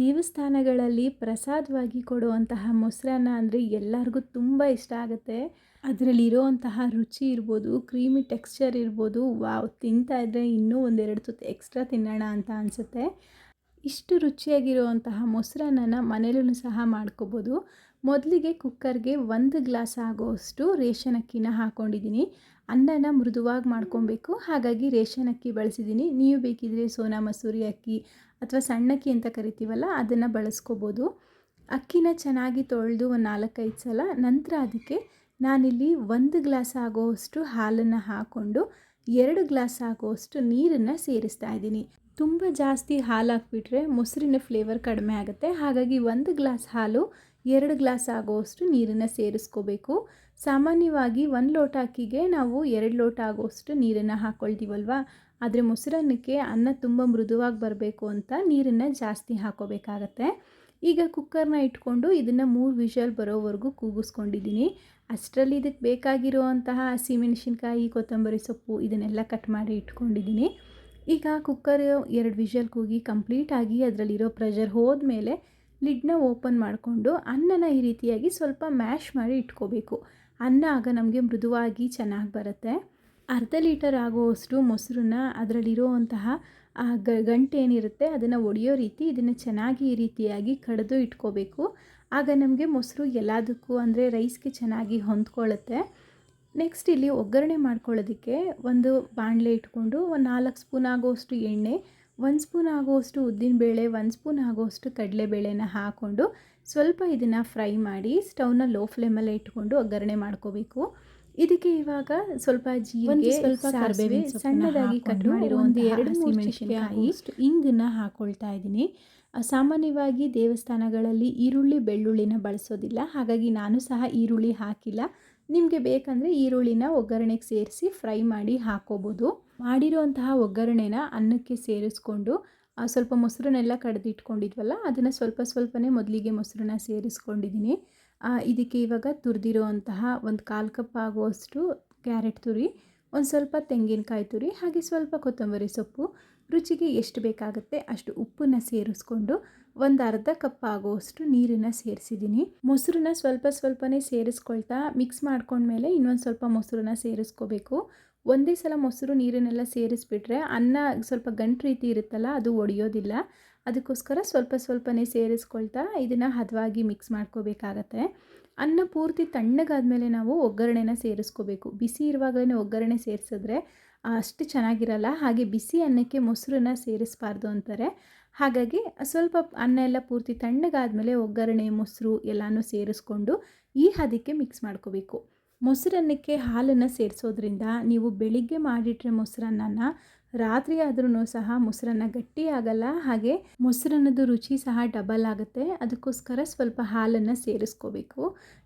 ದೇವಸ್ಥಾನಗಳಲ್ಲಿ ಪ್ರಸಾದವಾಗಿ ಕೊಡುವಂತಹ ಮೊಸರನ್ನ ಅಂದರೆ ಎಲ್ಲರಿಗೂ ತುಂಬ ಇಷ್ಟ ಆಗುತ್ತೆ. ಅದರಲ್ಲಿರೋವಂತಹ ರುಚಿ ಇರ್ಬೋದು, ಕ್ರೀಮಿ ಟೆಕ್ಸ್ಚರ್ ಇರ್ಬೋದು, ವಾವ್, ತಿಂತಾ ಇದ್ದರೆ ಇನ್ನೂ ಒಂದೆರಡು ಸುತ್ತ ಎಕ್ಸ್ಟ್ರಾ ತಿನ್ನೋಣ ಅಂತ ಅನಿಸುತ್ತೆ. ಇಷ್ಟು ರುಚಿಯಾಗಿರುವಂತಹ ಮೊಸರನ್ನ ಮನೇಲೂ ಸಹ ಮಾಡ್ಕೋಬೋದು. ಮೊದಲಿಗೆ ಕುಕ್ಕರ್ಗೆ ಒಂದು ಗ್ಲಾಸ್ ಆಗೋಷ್ಟು ರೇಷನ್ ಅಕ್ಕಿನ ಹಾಕ್ಕೊಂಡಿದ್ದೀನಿ ಅನ್ನನ ಮೃದುವಾಗಿ ಮಾಡ್ಕೊಬೇಕು. ಹಾಗಾಗಿ ರೇಷನ್ ಅಕ್ಕಿ ಬಳಸಿದ್ದೀನಿ. ನೀವು ಬೇಕಿದ್ರೆ ಸೋನಾ ಮಸೂರಿ ಅಕ್ಕಿ ಅಥವಾ ಸಣ್ಣಕ್ಕಿ ಅಂತ ಕರಿತೀವಲ್ಲ, ಅದನ್ನು ಬಳಸ್ಕೋಬೋದು. ಅಕ್ಕಿನ ಚೆನ್ನಾಗಿ ತೊಳೆದು ಒಂದು ನಾಲ್ಕೈದು ಸಲ ನಂತರ ಅದಕ್ಕೆ ನಾನಿಲ್ಲಿ ಒಂದು ಗ್ಲಾಸ್ ಆಗೋವಷ್ಟು ಹಾಲನ್ನು ಹಾಕ್ಕೊಂಡು ಎರಡು ಗ್ಲಾಸ್ ಆಗೋವಷ್ಟು ನೀರನ್ನು ಸೇರಿಸ್ತಾ ಇದ್ದೀನಿ. ತುಂಬ ಜಾಸ್ತಿ ಹಾಲು ಹಾಕ್ಬಿಟ್ರೆ ಮೊಸರಿನ ಫ್ಲೇವರ್ ಕಡಿಮೆ ಆಗುತ್ತೆ. ಹಾಗಾಗಿ ಒಂದು ಗ್ಲಾಸ್ ಹಾಲು, ಎರಡು ಗ್ಲಾಸ್ ಆಗೋವಷ್ಟು ನೀರನ್ನು ಸೇರಿಸ್ಕೋಬೇಕು. ಸಾಮಾನ್ಯವಾಗಿ ಒಂದು ಲೋಟ ಅಕ್ಕಿಗೆ ನಾವು ಎರಡು ಲೋಟ ಆಗೋವಷ್ಟು ನೀರನ್ನು ಹಾಕ್ಕೊಳ್ತೀವಲ್ವ ಆದರೆ ಮೊಸರನ್ನಕ್ಕೆ ಅನ್ನ ತುಂಬ ಮೃದುವಾಗಿ ಬರಬೇಕು ಅಂತ ನೀರನ್ನು ಜಾಸ್ತಿ ಹಾಕೋಬೇಕಾಗತ್ತೆ. ಈಗ ಕುಕ್ಕರ್ನ ಇಟ್ಕೊಂಡು ಇದನ್ನು ಮೂರು ವಿಷಲ್ ಬರೋವರೆಗೂ ಕೂಗಿಸ್ಕೊಂಡಿದ್ದೀನಿ. ಅಷ್ಟರಲ್ಲಿ ಇದಕ್ಕೆ ಬೇಕಾಗಿರುವಂತಹ ಹಸಿಮೆಣಸಿನ್ಕಾಯಿ, ಕೊತ್ತಂಬರಿ ಸೊಪ್ಪು ಇದನ್ನೆಲ್ಲ ಕಟ್ ಮಾಡಿ ಇಟ್ಕೊಂಡಿದ್ದೀನಿ. ಈಗ ಕುಕ್ಕರ್ ಎರಡು ವಿಷಲ್ ಕೂಗಿ ಕಂಪ್ಲೀಟಾಗಿ ಅದರಲ್ಲಿರೋ ಪ್ರೆಷರ್ ಹೋದ್ಮೇಲೆ ಲಿಡ್ನ ಓಪನ್ ಮಾಡಿಕೊಂಡು ಅನ್ನನ ಈ ರೀತಿಯಾಗಿ ಸ್ವಲ್ಪ ಮ್ಯಾಶ್ ಮಾಡಿ ಇಟ್ಕೋಬೇಕು. ಅನ್ನ ಆಗ ನಮಗೆ ಮೃದುವಾಗಿ ಚೆನ್ನಾಗಿ ಬರುತ್ತೆ. ಅರ್ಧ ಲೀಟರ್ ಆಗುವಷ್ಟು ಮೊಸರನ್ನ ಅದರಲ್ಲಿರುವಂತಹ, ಆ ಗಂಟೆ ಏನಿರುತ್ತೆ ಅದನ್ನು ಒಡೆಯೋ ರೀತಿ ಇದನ್ನು ಚೆನ್ನಾಗಿ ಈ ರೀತಿಯಾಗಿ ಕಡಿದು ಇಟ್ಕೋಬೇಕು. ಆಗ ನಮಗೆ ಮೊಸರು ಎಲ್ಲದಕ್ಕೂ ಅಂದರೆ ರೈಸ್ಗೆ ಚೆನ್ನಾಗಿ ಹೊಂದ್ಕೊಳ್ಳುತ್ತೆ ನೆಕ್ಸ್ಟ್ ಇಲ್ಲಿ ಒಗ್ಗರಣೆ ಮಾಡ್ಕೊಳ್ಳೋದಕ್ಕೆ ಒಂದು ಬಾಣಲೆ ಇಟ್ಕೊಂಡು ಒಂದು ನಾಲ್ಕು ಸ್ಪೂನ್ ಆಗೋವಷ್ಟು ಎಣ್ಣೆ, ಒಂದು ಸ್ಪೂನ್ ಆಗೋವಷ್ಟು ಉದ್ದಿನಬೇಳೆ ಒಂದು ಸ್ಪೂನ್ ಆಗೋವಷ್ಟು ಕಡಲೆಬೇಳೆನ ಹಾಕ್ಕೊಂಡು ಸ್ವಲ್ಪ ಇದನ್ನು ಫ್ರೈ ಮಾಡಿ ಸ್ಟವ್ನ ಲೋ ಫ್ಲೇಮಲ್ಲೇ ಇಟ್ಕೊಂಡು ಒಗ್ಗರಣೆ ಮಾಡ್ಕೋಬೇಕು. ಇದಕ್ಕೆ ಇವಾಗ ಸ್ವಲ್ಪ ಜೀರಿಗೆ ಸ್ವಲ್ಪ ಕರಿಬೇವು ಸಣ್ಣದಾಗಿ ಕಟ್ ಮಾಡಿರೋ ಒಂದು ಎರಡು ಮೆಣಸಿನಕಾಯಿ ಇಂಗನ್ನ ಹಾಕೊಳ್ತಾ ಇದ್ದೀನಿ. ಸಾಮಾನ್ಯವಾಗಿ ದೇವಸ್ಥಾನಗಳಲ್ಲಿ ಈರುಳ್ಳಿ ಬೆಳ್ಳುಳ್ಳಿನ ಬಳಸೋದಿಲ್ಲ. ಹಾಗಾಗಿ ನಾನು ಸಹ ಈರುಳ್ಳಿ ಹಾಕಿಲ್ಲ. ನಿಮಗೆ ಬೇಕಂದರೆ ಈರುಳ್ಳಿನ ಒಗ್ಗರಣೆಗೆ ಸೇರಿಸಿ ಫ್ರೈ ಮಾಡಿ ಹಾಕೋಬೋದು. ಮಾಡಿರುವಂತಹ ಒಗ್ಗರಣೆನ ಅನ್ನಕ್ಕೆ ಸೇರಿಸ್ಕೊಂಡು ಸ್ವಲ್ಪ ಮೊಸರನ್ನೆಲ್ಲ ಕಡ್ದಿಟ್ಕೊಂಡಿದ್ವಲ್ಲ, ಅದನ್ನು ಸ್ವಲ್ಪ ಸ್ವಲ್ಪನೇ ಮೊದಲಿಗೆ ಮೊಸರನ್ನ ಸೇರಿಸ್ಕೊಂಡಿದ್ದೀನಿ ಇದಕ್ಕೆ ಇವಾಗ ತುರಿದಿರುವಂತಹ ಒಂದು ಕಾಲು ಕಪ್ ಆಗುವಷ್ಟು ಕ್ಯಾರೆಟ್ ತುರಿ ಒಂದು ಸ್ವಲ್ಪ ತೆಂಗಿನಕಾಯಿ ತುರಿ, ಹಾಗೆ ಸ್ವಲ್ಪ ಕೊತ್ತಂಬರಿ ಸೊಪ್ಪು. ರುಚಿಗೆ ಎಷ್ಟು ಬೇಕಾಗುತ್ತೆ ಅಷ್ಟು ಉಪ್ಪನ್ನು ಸೇರಿಸ್ಕೊಂಡು ಒಂದು ಅರ್ಧ ಕಪ್ ಆಗುವಷ್ಟು ನೀರನ್ನು ಸೇರಿಸಿದ್ದೀನಿ. ಮೊಸರನ್ನ ಸ್ವಲ್ಪ ಸ್ವಲ್ಪನೇ ಸೇರಿಸ್ಕೊಳ್ತಾ ಮಿಕ್ಸ್ ಮಾಡ್ಕೊಂಡ್ಮೇಲೆ ಇನ್ನೊಂದು ಸ್ವಲ್ಪ ಮೊಸರನ್ನ ಸೇರಿಸ್ಕೋಬೇಕು. ಒಂದೇ ಸಲ ಮೊಸರು ನೀರನ್ನೆಲ್ಲ ಸೇರಿಸ್ಬಿಟ್ರೆ ಅನ್ನ ಸ್ವಲ್ಪ ಗಂಟು ರೀತಿ ಇರುತ್ತಲ್ಲ, ಅದು ಒಡೆಯೋದಿಲ್ಲ. ಅದಕ್ಕೋಸ್ಕರ ಸ್ವಲ್ಪ ಸ್ವಲ್ಪನೇ ಸೇರಿಸ್ಕೊಳ್ತಾ ಇದನ್ನು ಹದವಾಗಿ ಮಿಕ್ಸ್ ಮಾಡ್ಕೋಬೇಕಾಗತ್ತೆ. ಅನ್ನ ಪೂರ್ತಿ ತಣ್ಣಗಾದ್ಮೇಲೆ ನಾವು ಒಗ್ಗರಣೆನ ಸೇರಿಸ್ಕೋಬೇಕು. ಬಿಸಿ ಇರುವಾಗಲೇ ಒಗ್ಗರಣೆ ಸೇರಿಸಿದ್ರೆ ಅಷ್ಟು ಚೆನ್ನಾಗಿರಲ್ಲ. ಹಾಗೆ ಬಿಸಿ ಅನ್ನಕ್ಕೆ ಮೊಸರನ್ನ ಸೇರಿಸಬಾರ್ದು ಅಂತಾರೆ. ಹಾಗಾಗಿ ಸ್ವಲ್ಪ ಅನ್ನ ಎಲ್ಲ ಪೂರ್ತಿ ತಣ್ಣಗಾದ್ಮೇಲೆ ಒಗ್ಗರಣೆ, ಮೊಸರು ಎಲ್ಲನೂ ಸೇರಿಸ್ಕೊಂಡು ಈ ಹದಕ್ಕೆ ಮಿಕ್ಸ್ ಮಾಡ್ಕೋಬೇಕು. ಮೊಸರನ್ನಕ್ಕೆ ಹಾಲನ್ನು ಸೇರಿಸೋದ್ರಿಂದ ನೀವು ಬೆಳಿಗ್ಗೆ ಮಾಡಿಟ್ರೆ ಮೊಸರನ್ನ ರಾತ್ರಿ ಆದ್ರೂ ಸಹ ಮೊಸರನ್ನ ಗಟ್ಟಿ ಆಗಲ್ಲ, ಹಾಗೆ ಮೊಸರನ್ನದು ರುಚಿ ಸಹ ಡಬಲ್ ಆಗುತ್ತೆ. ಅದಕ್ಕೋಸ್ಕರ ಸ್ವಲ್ಪ ಹಾಲನ್ನು ಸೇರಿಸ್ಕೋಬೇಕು.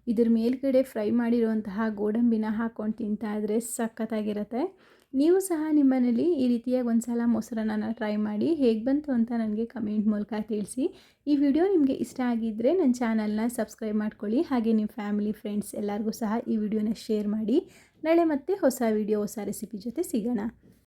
ಇದ್ರ ಮೇಲ್ಗಡೆ ಫ್ರೈ ಮಾಡಿರುವಂತಹ ಗೋಡಂಬಿನ ಹಾಕ್ಕೊಂಡು ತಿಂತಾ ಇದ್ರೆ ಸಖತ್ತಾಗಿರುತ್ತೆ. ನೀವು ಸಹ ನಿಮ್ಮನೇಲಿ ಈ ರೀತಿಯಾಗಿ ಒಂದು ಸಲ ಮೊಸರನ್ನ ಟ್ರೈ ಮಾಡಿ ಹೇಗೆ ಬಂತು ಅಂತ ನನಗೆ ಕಮೆಂಟ್ ಮೂಲಕ ತಿಳಿಸಿ. ಈ ವಿಡಿಯೋ ನಿಮಗೆ ಇಷ್ಟ ಆಗಿದ್ದರೆ ನನ್ನ ಚಾನಲ್ನ ಸಬ್ಸ್ಕ್ರೈಬ್ ಮಾಡ್ಕೊಳ್ಳಿ, ಹಾಗೆ ನಿಮ್ಮ ಫ್ಯಾಮಿಲಿ ಫ್ರೆಂಡ್ಸ್ ಎಲ್ಲರಿಗೂ ಸಹ ಈ ವಿಡಿಯೋನ ಶೇರ್ ಮಾಡಿ. ನಾಳೆ ಮತ್ತೆ ಹೊಸ ವಿಡಿಯೋ ಹೊಸ ರೆಸಿಪಿ ಜೊತೆ ಸಿಗೋಣ.